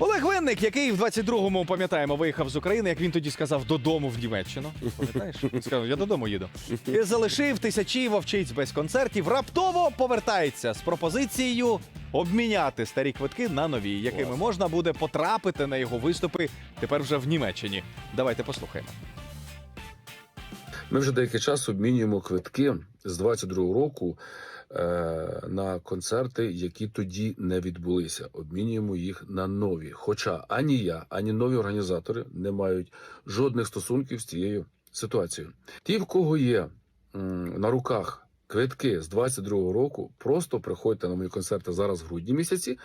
Олег Винник, який в 22-му, пам'ятаємо, виїхав з України, як він тоді сказав, додому в Німеччину. Пам'ятаєш? Він сказав, я додому їду. І залишив тисячі вовчиць без концертів. Раптово повертається з пропозицією обміняти старі квитки на нові, якими можна буде потрапити на його виступи тепер вже в Німеччині. Давайте послухаємо. Ми вже деякий час обмінюємо квитки з 22-го року на концерти, які тоді не відбулися. Обмінюємо їх на нові. Хоча ані я, ані нові організатори не мають жодних стосунків з цією ситуацією. Ті, в кого є на руках. Квитки з 22-го року просто приходьте на мої концерти зараз в грудні місяці,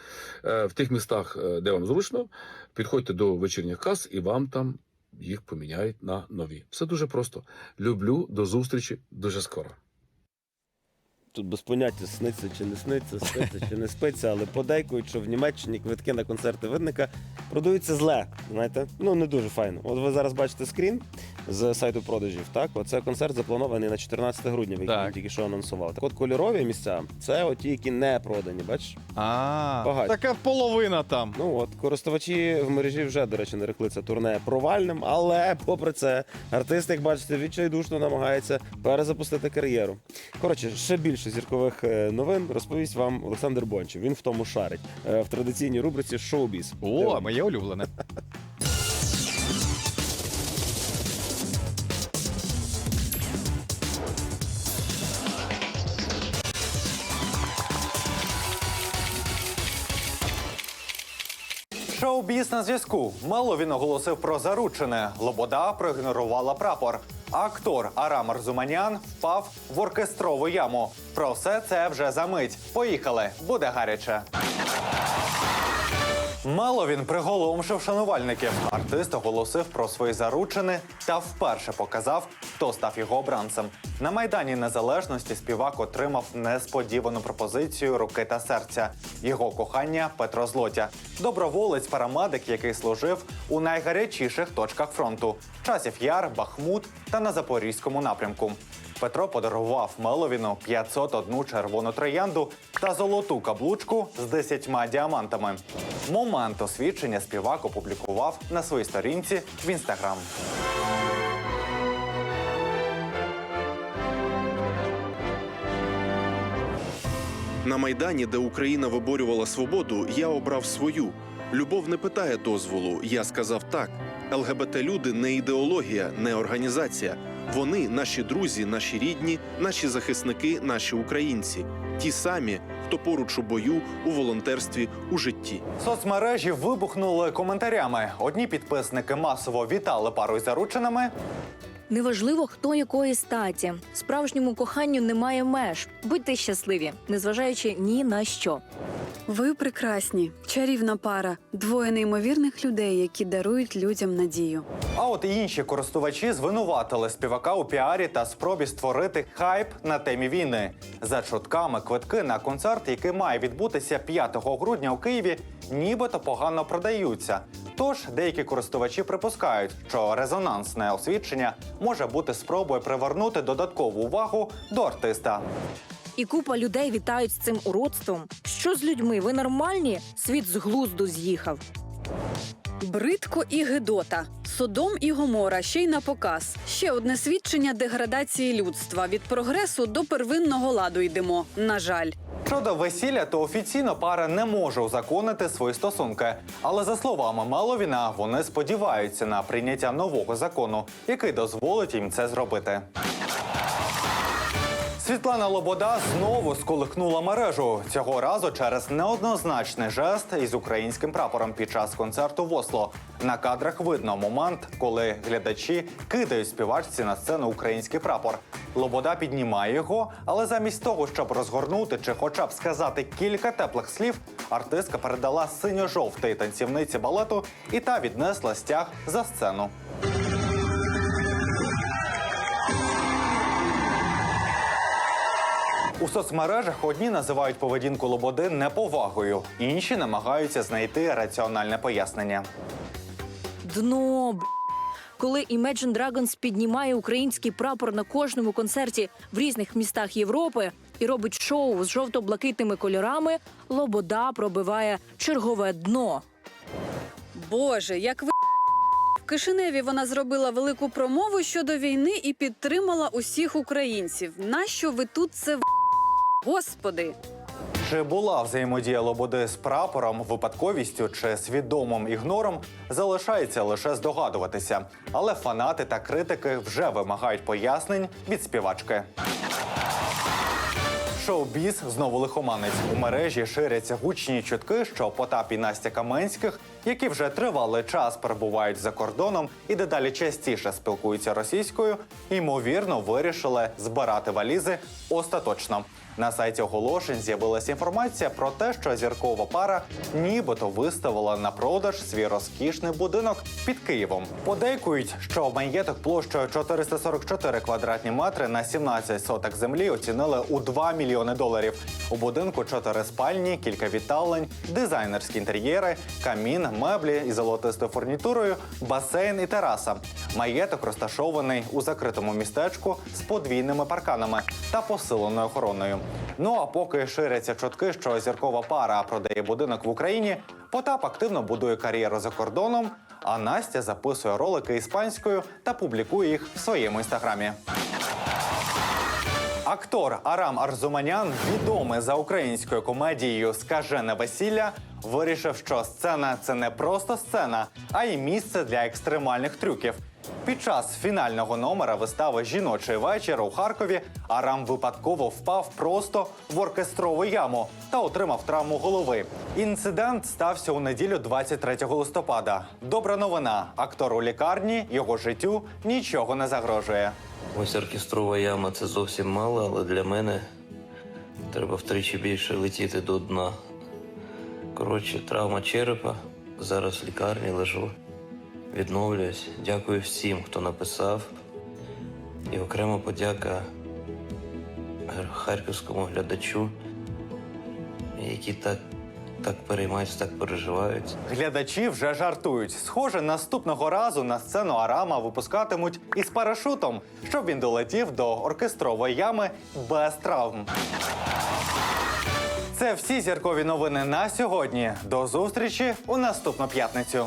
е, в тих містах, е, де вам зручно. Підходьте до вечірніх кас і вам там їх поміняють на нові. Все дуже просто. Люблю до зустрічі дуже скоро. Тут без поняття сниться чи не сниться, спиться чи не спиться, але подейкують, що в Німеччині квитки на концерти винника продаються зле. Знаєте, ну не дуже файно. От ви зараз бачите скрін з сайту продажів. Так, оце концерт запланований на 14 грудня, який Так. він тільки що анонсував. Так от кольорові місця це оті, які не продані. Бачиш? А, така половина там. Ну от користувачі в мережі вже, до речі, нарекли це турне провальним, але попри це, артист, як бачите, відчайдушно намагається перезапустити кар'єру. Коротше, ще більше зіркових е, новин розповість вам Олександр Бончев. Він в тому шарить е, в традиційній рубриці Шоу-біз. О, моє улюблене. Шоу-біз на зв'язку. Мало він оголосив про заручене. Лобода проігнорувала прапор. Актор Арам Арзуманян впав в оркестрову яму. Про все це вже за мить. Поїхали, буде гаряче. Мало він приголомшив шанувальників. Артист оголосив про свої заручини та вперше показав, хто став його обранцем. На майдані незалежності співак отримав несподівану пропозицію руки та серця. Його кохання Петро Злотя, доброволець парамедик, який служив у найгарячіших точках фронту часів Яр, Бахмут та на Запорізькому напрямку. Петро подарував Меловіну 501 червону троянду та золоту каблучку з 10 діамантами. Момент освідчення співак опублікував на своїй сторінці в інстаграм. На майдані, де Україна виборювала свободу, я обрав свою. Любов не питає дозволу. Я сказав так. ЛГБТ люди не ідеологія, не організація. Вони наші друзі, наші рідні, наші захисники, наші українці. Ті самі, хто поруч у бою, у волонтерстві, у житті. Соцмережі вибухнули коментарями. Одні підписники масово вітали пару із зарученими, Неважливо, хто якої статі. Справжньому коханню немає меж. Будьте щасливі, незважаючи ні на що. Ви прекрасні, чарівна пара, двоє неймовірних людей, які дарують людям надію. А от інші користувачі звинуватили співака у піарі та спробі створити хайп на темі війни. За чутками квитки на концерт, який має відбутися 5 грудня у Києві, нібито погано продаються. Тож деякі користувачі припускають, що резонансне освідчення може бути спробою привернути додаткову увагу до артиста. І купа людей вітають з цим уродством. Що з людьми? Ви нормальні? Світ з глузду з'їхав. Бридко і гидота. Содом і Гомора ще й на показ. Ще одне свідчення деградації людства. Від прогресу до первинного ладу йдемо. На жаль. Щодо весілля, то офіційно пара не може узаконити свої стосунки. Але за словами Маловіна, вони сподіваються на прийняття нового закону, який дозволить їм це зробити. Світлана Лобода знову сколихнула мережу цього разу через неоднозначний жест із українським прапором під час концерту в Осло. На кадрах видно момент, коли глядачі кидають співачці на сцену український прапор. Лобода піднімає його, але замість того, щоб розгорнути чи хоча б сказати кілька теплих слів, артистка передала синьо-жовтий танцівниці балету, і та віднесла стяг за сцену. У соцмережах одні називають поведінку Лободи неповагою, інші намагаються знайти раціональне пояснення. Дно б. Коли Imagine Dragons піднімає український прапор на кожному концерті в різних містах Європи і робить шоу з жовто-блакитними кольорами, Лобода пробиває чергове дно. Боже, як ви в Кишиневі вона зробила велику промову щодо війни і підтримала усіх українців. Нащо ви тут це в***? Господи? Чи була взаємодія Лободи з прапором випадковістю чи свідомим ігнором, залишається лише здогадуватися. Але фанати та критики вже вимагають пояснень від співачки. Шоу-біз знову лихоманець. У мережі ширяться гучні чутки, що Потап і Настя Каменських, які вже тривалий час перебувають за кордоном і дедалі частіше спілкуються російською, ймовірно, вирішили збирати валізи остаточно. На сайті оголошень з'явилася інформація про те, що зіркова пара нібито виставила на продаж свій розкішний будинок під Києвом. Подейкують, що маєток площею 444 квадратні метри на 17 соток землі оцінили у 2 мільйони доларів. У будинку чотири спальні, кілька віталень, дизайнерські інтер'єри, камін, меблі із золотистою фурнітурою, басейн і тераса. Маєток розташований у закритому містечку з подвійними парканами та посиленою охороною. Ну а поки ширяться чутки, що зіркова пара продає будинок в Україні, Потап активно будує кар'єру за кордоном. А Настя записує ролики іспанською та публікує їх в своєму інстаграмі. Актор Арам Арзуманян, відомий за українською комедією Скажене весілля, вирішив, що сцена це не просто сцена, а й місце для екстремальних трюків. Під час фінального номера вистави Жіночий вечір у Харкові Арам випадково впав просто в оркестрову яму та отримав травму голови. Інцидент стався у неділю 23 листопада. Добра новина: актор у лікарні його життю нічого не загрожує. Ось оркестрова яма це зовсім мало, але для мене треба втричі більше летіти до дна. Коротше, травма черепа. Зараз в лікарні лежу. Відновлююсь. Дякую всім, хто написав. І окрема подяка харківському глядачу, які так, так переймаються, так переживають. Глядачі вже жартують. Схоже, наступного разу на сцену Арама випускатимуть із парашутом, щоб він долетів до оркестрової ями без травм. Це всі зіркові новини на сьогодні. До зустрічі у наступну п'ятницю.